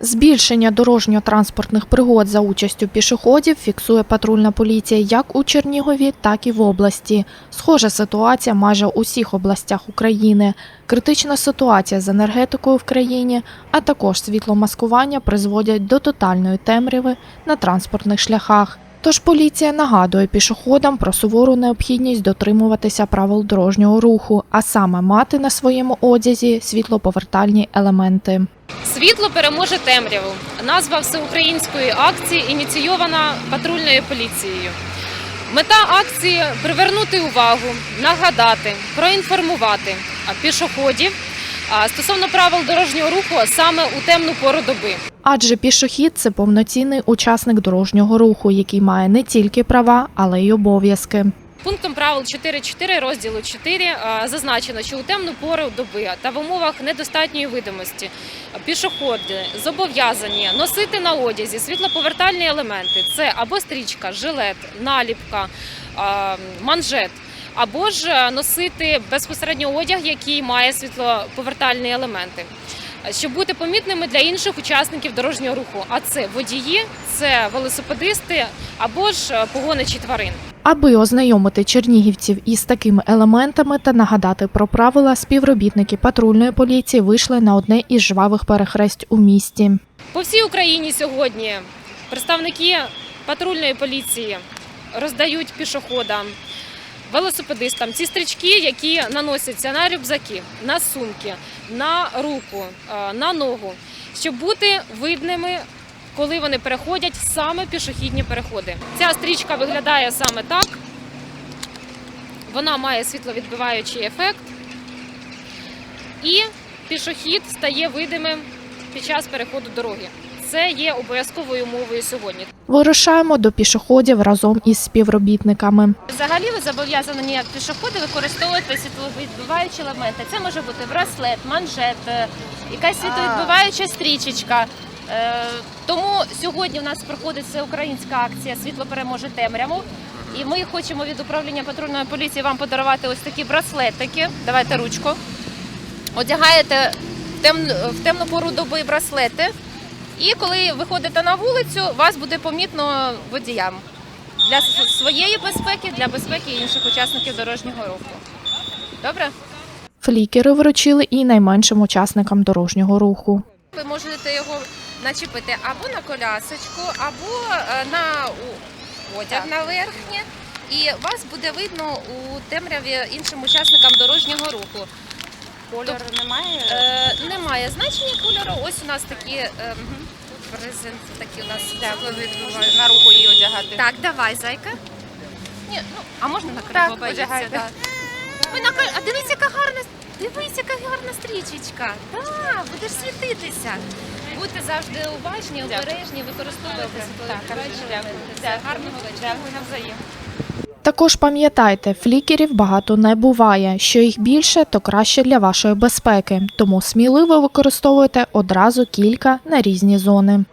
Збільшення дорожньо-транспортних пригод за участю пішоходів фіксує патрульна поліція як у Чернігові, так і в області. Схожа ситуація майже у всіх областях України. Критична ситуація з енергетикою в країні, а також світломаскування призводять до тотальної темряви на транспортних шляхах. Тож поліція нагадує пішоходам про сувору необхідність дотримуватися правил дорожнього руху, а саме мати на своєму одязі світлоповертальні елементи. Світло переможе темряву. Назва всеукраїнської акції ініційована патрульною поліцією. Мета акції привернути увагу, нагадати, проінформувати пішоходів стосовно правил дорожнього руху саме у темну пору доби. Адже пішохід це повноцінний учасник дорожнього руху, який має не тільки права, але й обов'язки. Пунктом правил 4.4 розділу 4 зазначено, що у темну пору доби та в умовах недостатньої видимості пішоходи зобов'язані носити на одязі світлоповертальні елементи. Це або стрічка, жилет, наліпка, манжет. Або ж е, носити безпосередньо одяг, який має світлоповертальні елементи, щоб бути помітними для інших учасників дорожнього руху. А це водії, це велосипедисти або ж е, погоничі тварин. Аби ознайомити чернігівців із такими елементами та нагадати про правила, співробітники патрульної поліції вийшли на одне із жвавих перехресть у місті. По всій Україні сьогодні представники патрульної поліції роздають пішоходам, велосипедистам ці стрічки, які наносяться на рюкзаки, на сумки, на руку, е, на ногу, щоб бути видними. Коли вони переходять саме пішохідні переходи. Ця стрічка виглядає саме так. Вона має світловідбиваючий ефект. І пішохід стає видимим під час переходу дороги. Це є обов'язковою умовою сьогодні. Вирушаємо до пішоходів разом із співробітниками. Взагалі ви зобов'язані як пішоходи використовувати світловідбиваючі елементи. Це може бути браслет, манжет, е, якась світловідбиваюча стрічечка. Е, Тому сьогодні в нас проходить всеукраїнська акція Світло переможе темряву. І ми хочемо від управління патрульної поліції вам подарувати ось такі браслетики. Давайте ручку. Одягаєте в темну пору доби браслети. І коли виходите на вулицю, вас буде помітно водіям для своєї безпеки, для безпеки інших учасників дорожнього руху. Добре? Флікери вручили і найменшим учасникам дорожнього руху. Ви можете його начепити або на колясочку, або е, на одяг на верхнє. І вас буде видно у темряві іншим учасникам дорожнього руху. Кольору немає? Е, немає значення кольору. Ось у нас такі е, презент, такі у нас на руку її одягати. Так, давай, зайка. Ні, ну, а можна на Так, боїться, одягайте. да. Ой, на крило. А дивись, яка гарна, дивись, яка гарна стрічечка. Так, будеш світитися. Будьте завжди уважні, обережні, використовуйте світловідбиваючі елементи. Все, гарного вечора. Дякую навзаєм. Також пам'ятайте, флікерів багато не буває. Що їх більше, то краще для вашої безпеки. Тому сміливо використовуйте одразу кілька на різні зони.